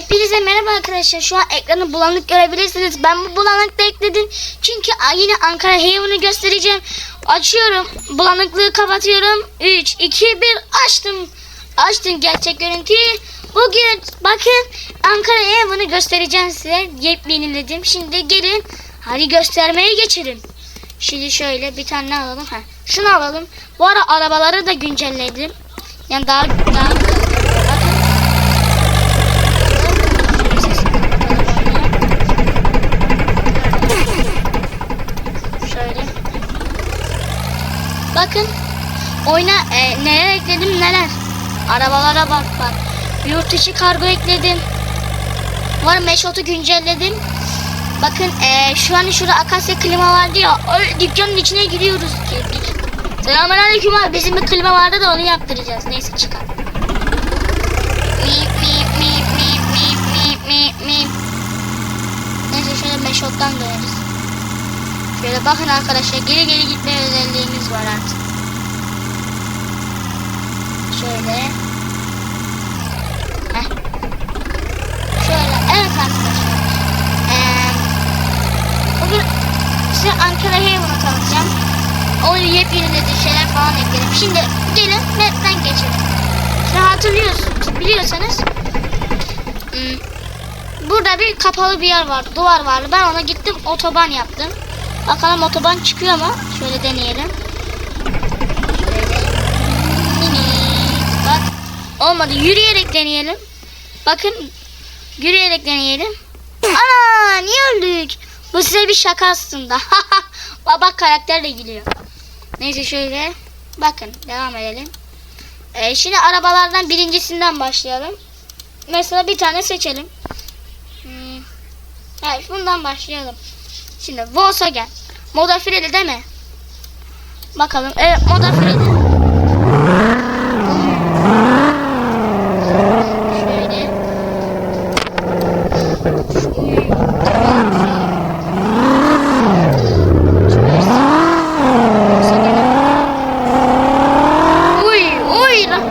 Hepinize merhaba arkadaşlar. Şu an ekranı bulanık görebilirsiniz. Ben bu bulanıkta ekledim. Çünkü yine Ankara Haven'ı göstereceğim. Açıyorum. Bulanıklığı kapatıyorum. 3, 2, 1 açtım. Açtım gerçek görüntüyü. Bugün bakın Ankara Haven'ı göstereceğim size. Yepyeniledim. Şimdi gelin. Hadi göstermeye geçelim. Şimdi şöyle bir tane alalım. Ha, şunu alalım. Bu ara arabaları da güncelledim. Yani daha daha Oyuna e, neler ekledim neler. Arabalara bak bak. Yurt içi kargo ekledim. Var meşotu güncelledim. Bakın e, şu an şurada akasya klima vardı ya. O dükkanın içine giriyoruz. Girdik. Selamünaleyküm abi. Bizim bir klima vardı da onu yaptıracağız. Neyse çıkar. Mip mip mip mip mip mip mip mip. Neyse şöyle meşottan döneriz. Şöyle bakın arkadaşlar geri geri gitme özelliğimiz var artık. Şöyle. Heh. Şöyle evet arkadaşlar. Ee, bugün size Ankara Haven'ı tanıtacağım. O yepyeni dediği şeyler falan ekledim. Şimdi gelin netten geçelim. Şimdi hatırlıyorsunuz, biliyorsanız hmm, burada bir kapalı bir yer var, duvar vardı. Ben ona gittim otoban yaptım. Bakalım otoban çıkıyor mu? Şöyle deneyelim. Şöyle. Bak. Olmadı. Yürüyerek deneyelim. Bakın. Yürüyerek deneyelim. Ana niye öldük? Bu size bir şaka aslında. Baba karakter de gülüyor. Neyse şöyle. Bakın devam edelim. Ee, şimdi arabalardan birincisinden başlayalım. Mesela bir tane seçelim. Hmm. Evet bundan başlayalım. Şimdi Volkswagen. Freddy değil mi? Bakalım. Evet Moda Freddy. Şöyle. Uy, uy lan.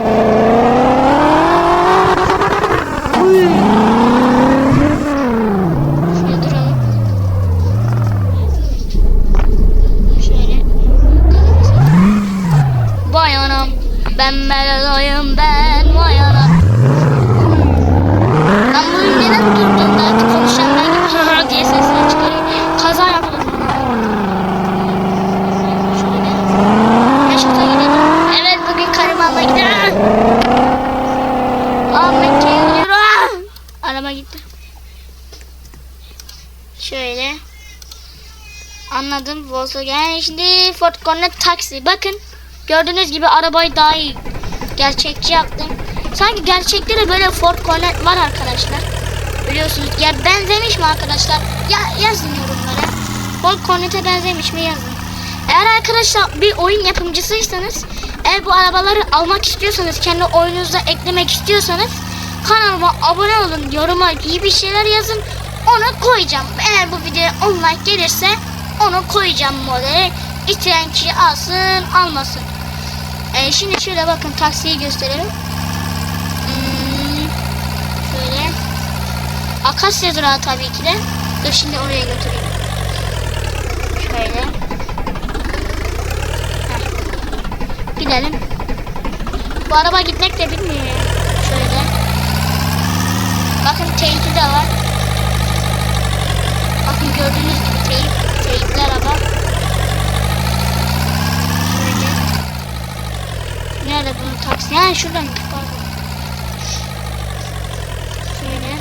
Uy. Şöyle duralım. Şöyle. Vay anam. Ben Melo'yum ben vay anam. Ben bunu neden durduğumda konuşanlar gibi ha diye sesler çıkarıyor. Kaza yaptım. Şöyle. Yaşata gidelim. Evet bugün karımı almaya gidelim. Ahmet geliyor. Araba gitti. Şöyle. Anladım. Volkswagen. Şimdi Ford Connect taksi. Bakın. Gördüğünüz gibi arabayı daha iyi gerçekçi yaptım. Sanki gerçekte de böyle Ford Connect var arkadaşlar. Biliyorsunuz. Ya benzemiş mi arkadaşlar? Ya yazın yorumlara. Ford Connect'e benzemiş mi yazın. Eğer arkadaşlar bir oyun yapımcısıysanız eğer bu arabaları almak istiyorsanız kendi oyununuza eklemek istiyorsanız kanalıma abone olun yoruma iyi bir şeyler yazın onu koyacağım. Eğer bu videoya 10 like gelirse onu koyacağım modele. İsteyen kişi alsın almasın. Ee, şimdi şöyle bakın taksiyi gösterelim. Hmm, şöyle. Akasya durağı tabii ki de. Dur şimdi oraya götüreyim. Şöyle. Heh. Gidelim. Bu araba gitmek de bilmiyor. Şöyle. Bakın teypi de var. Bakın gördüğünüz gibi teyip. Teyipli araba. Şöyle. Nerede şuradan. Pardon. Şöyle.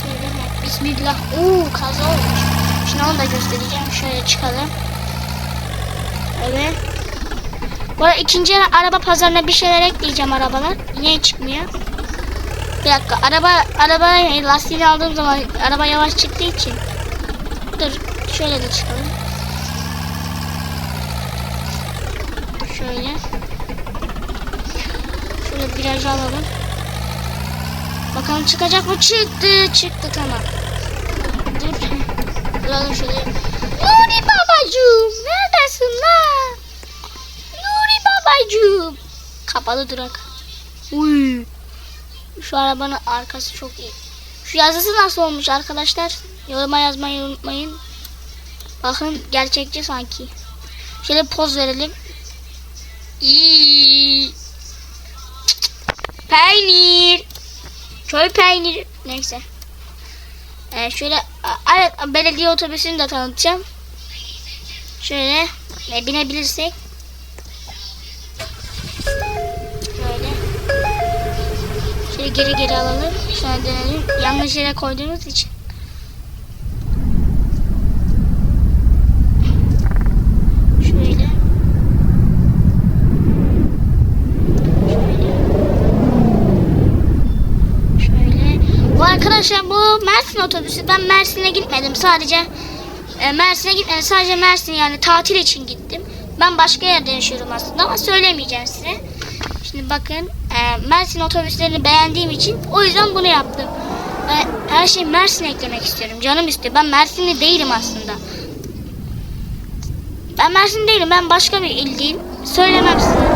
Şöyle. Bismillah. Oo kaza olmuş. Şimdi onu da göstereceğim. Şöyle çıkalım. Evet. Bu arada ikinci araba pazarına bir şeyler ekleyeceğim arabalar. Niye çıkmıyor? Bir dakika. Araba araba lastiğini aldığım zaman araba yavaş çıktığı için. Dur. Şöyle de çıkalım. Şöyle. Şöyle viraj alalım. Bakalım çıkacak mı? Çıktı. Çıktı tamam. Dur. Duralım şöyle. Nuri babacığım. Neredesin lan? Nuri babacığım. Kapalı durak. Uy. Şu arabanın arkası çok iyi. Şu yazısı nasıl olmuş arkadaşlar? Yoruma yazmayı unutmayın. Bakın gerçekçi sanki. Şöyle poz verelim. İyi. Peynir. Köy peynir. Neyse. Ee, şöyle evet belediye otobüsünü de tanıtacağım. Şöyle e, binebilirsek. Şöyle. Şöyle geri geri alalım. Sonra dönelim. Yanlış yere koyduğumuz için. Şöyle. Şöyle. Bu arkadaşlar Mersin otobüsü. Ben Mersin'e gitmedim. Sadece e, Mersin'e gitmedim. Sadece Mersin yani tatil için gittim. Ben başka yerde yaşıyorum aslında ama söylemeyeceğim size. Şimdi bakın e, Mersin otobüslerini beğendiğim için o yüzden bunu yaptım. E, her şeyi Mersin'e eklemek istiyorum. Canım istiyor. Ben Mersinli değilim aslında. Ben Mersin değilim. Ben başka bir ildeyim. Söylemem size.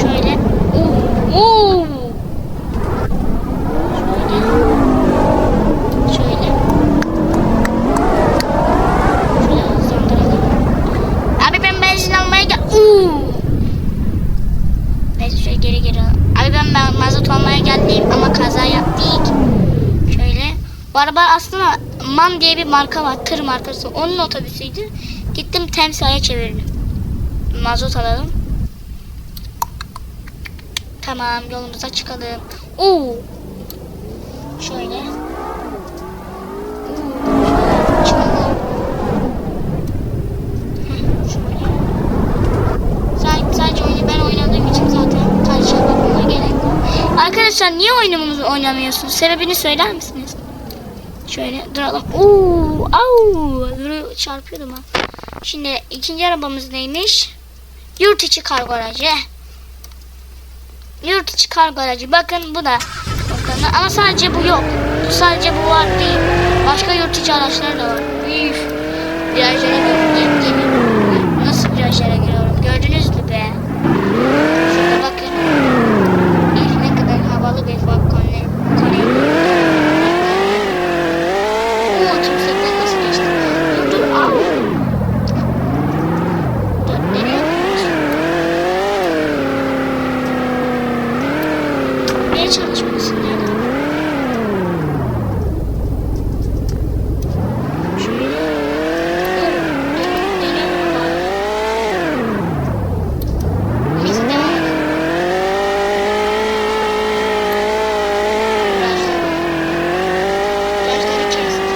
Şöyle. Oo. Oo. Şöyle. Şöyle. Şöyle hızlandıralım. Abi ben benzin almaya gel. Oo. Neyse şöyle geri geri al. Abi ben, ben mazot almaya geldim ama kaza yaptık. Şöyle. Bu araba aslında MAN diye bir marka var. Tır markası. Onun otobüsüydü. Gittim temsaya çevirdim. Mazot alalım. Tamam yolumuza çıkalım. Oo. Şöyle. Arkadaşlar niye oyunumuzu oynamıyorsunuz? Sebebini söyler misiniz? Şöyle duralım. Oo, au, çarpıyordum ha. Şimdi ikinci arabamız neymiş? Yurt içi kargo aracı. Yurt içi kargo aracı. Bakın bu da. Bakın, ama sadece bu yok. Sadece bu var değil. Başka yurt içi araçlar da var. Üf. Virajlara gir- geliyorum. Nasıl virajlara giriyorum? Gördünüz mü be? Şurada bakın. Üf, ne kadar havalı bir balkon. Oo, tümsekten nasıl geçti? Dur dur. Au. Dur, nereye gidiyorsun? Niye çalışmıyorsun ya? Şöyle. Dur, dön- dönüyorum bari. Neyse, devam edelim. Virajları- virajları kestim.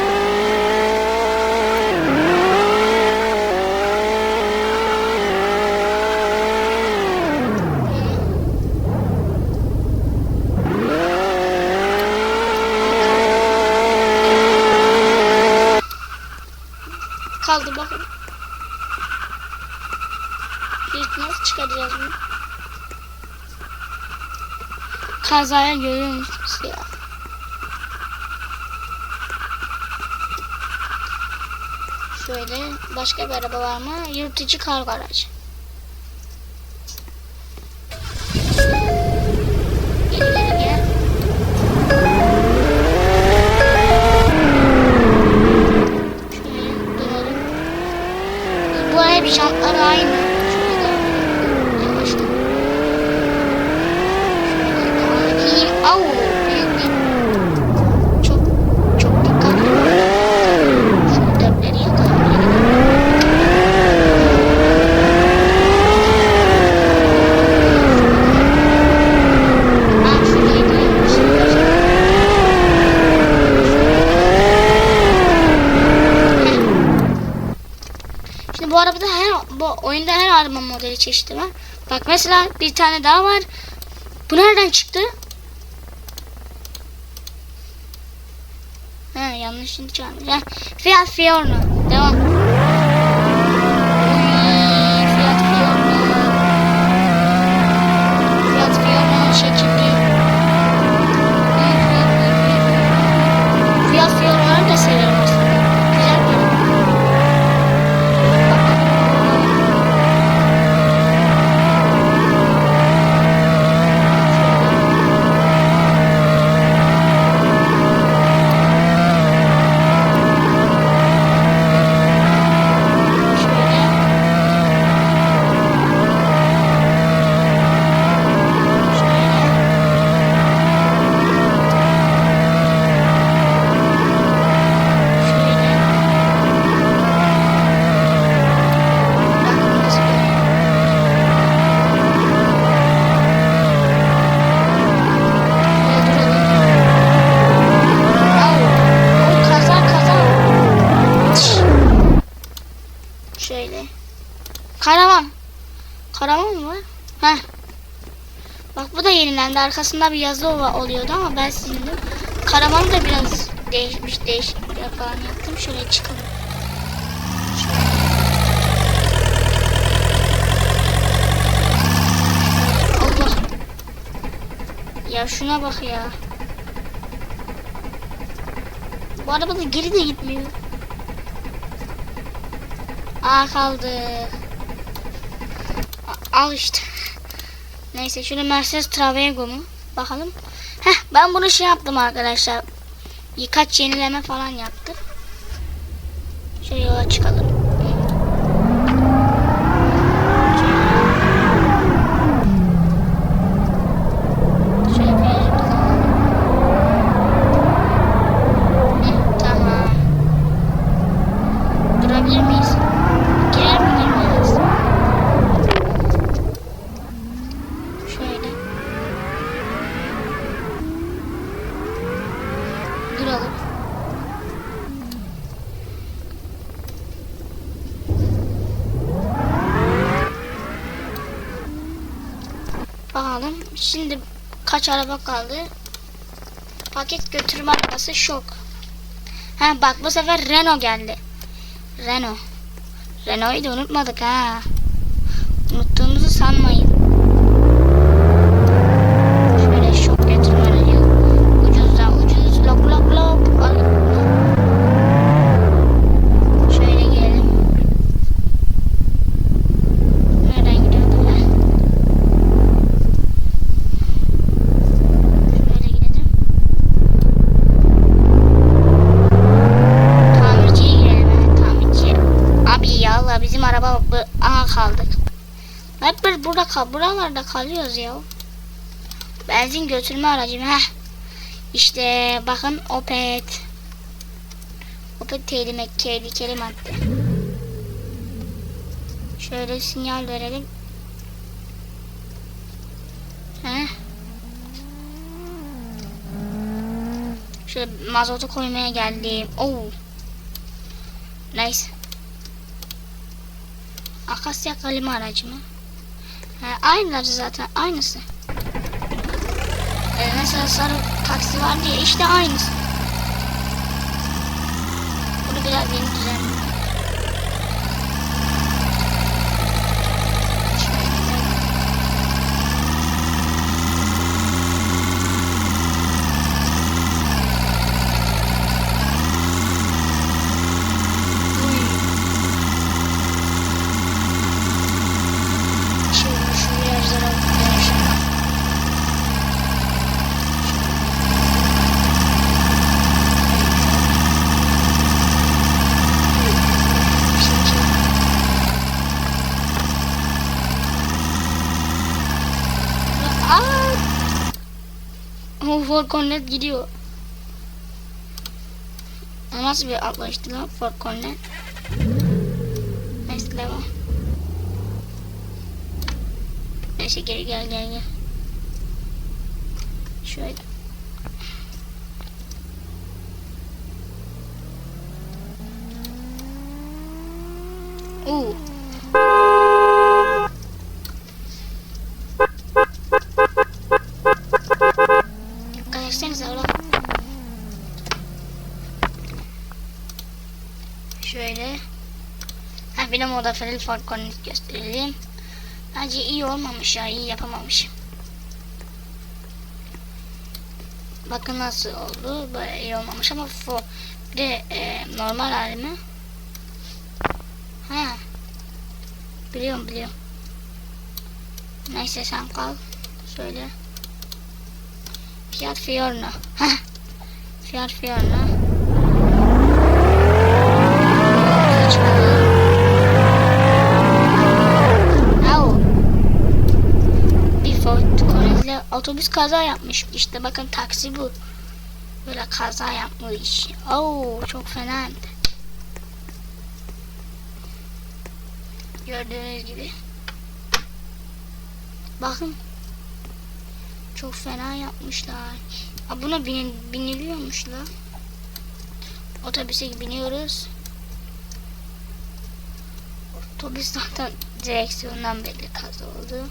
Kaldı bakın. Biz nasıl çıkaracağız bunu? Kazaya görüyor musunuz ya? Şöyle başka bir araba var mı? Yurtıcı kargo aracı. Modeli çeşidi var. Bak mesela bir tane daha var. Bu nereden çıktı? Ha yanlışını çalmış. Ha, Fiat Fiorino. Devam. Genelde arkasında bir yazı ol- oluyordu ama ben sildim. Karavanı da biraz değişmiş değişik falan yaptım. Şöyle çıkalım. Allah. Ya şuna bak ya. Bu araba da geri de gitmiyor. Aa kaldı. Al işte. Neyse şöyle Mercedes Travego mu? Bakalım. Heh ben bunu şey yaptım arkadaşlar. Birkaç yenileme falan yaptım. Şöyle yola çıkalım. Şöyle bir Hı, Tamam. Durabilir miyiz? Girer mi girmeyiz? Şöyle. Duralım. Bakalım. Şimdi kaç araba kaldı? Paket götürme arabası şok. Ha bak bu sefer Renault geldi. Renault. Renault'u da unutmadık ha. Unuttuğumuzu sanmayın. Şöyle şok götürme aracı. Ucuzdan ucuz. Lok lok lok. Al. Şöyle gelelim. Nereden gidiyordu? Heh. Şöyle gidelim. Tamirciye girelim. ha, Tamirci. Abi ya Allah bizim araba bu- aha kaldık. Hep biz burada kal buralarda kalıyoruz ya. Benzin götürme aracı. Heh. İşte bakın Opet. Opet tehlikeli, tehlikeli madde. Şöyle sinyal verelim. Heh. Şöyle mazotu koymaya geldim. Oo. Nice. Akasya kalemi aracı mı? Aynıları zaten. Aynısı. Ee, mesela sarı taksi var diye işte aynısı. Bunu biraz yeni düzenledim. Şimdi şu virajlara dönüşelim. Aa! O Ford Cornet gidiyor. O nasıl bir atlayıştı lan Ford Cornet? Neyse devam. Neyse geri gel gel gel. Şöyle. Oo. Modifiyeli Ford Connect gösterelim. Bence iyi olmamış ya iyi yapamamış. Bakın nasıl oldu. Böyle iyi olmamış ama fu bir de e, normal hali mi? Ha. Biliyorum biliyorum. Neyse sen kal. Söyle. Fiat Fiorino. Ha. Fiat Fiorino. Otobüs kaza yapmış. İşte bakın taksi bu. Böyle kaza yapmış. Oo çok fena. Gördüğünüz gibi. Bakın. Çok fena yapmışlar. Aa, buna bin, biniliyormuş la. Otobüse biniyoruz. Otobüs zaten direksiyondan belli kaza oldu.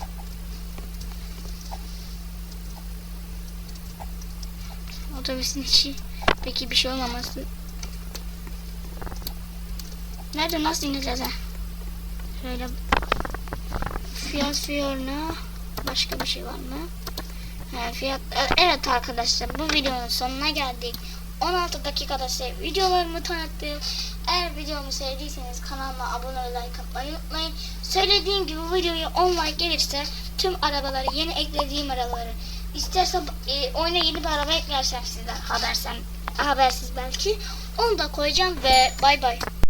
Otobüsün içi. Peki bir şey olmaması. Nerede nasıl ineceğiz ha? Şöyle fiyat Fiorna başka bir şey var mı? Ha, fiyat e, evet arkadaşlar bu videonun sonuna geldik. 16 dakikada size videolarımı tanıttım. Eğer videomu sevdiyseniz kanalıma abone olup like atmayı unutmayın. Söylediğim gibi videoya 10 like gelirse tüm arabaları yeni eklediğim arabaları isterse e, oyuna yeni bir araba eklersem sizden habersen habersiz belki onu da koyacağım ve bay bay.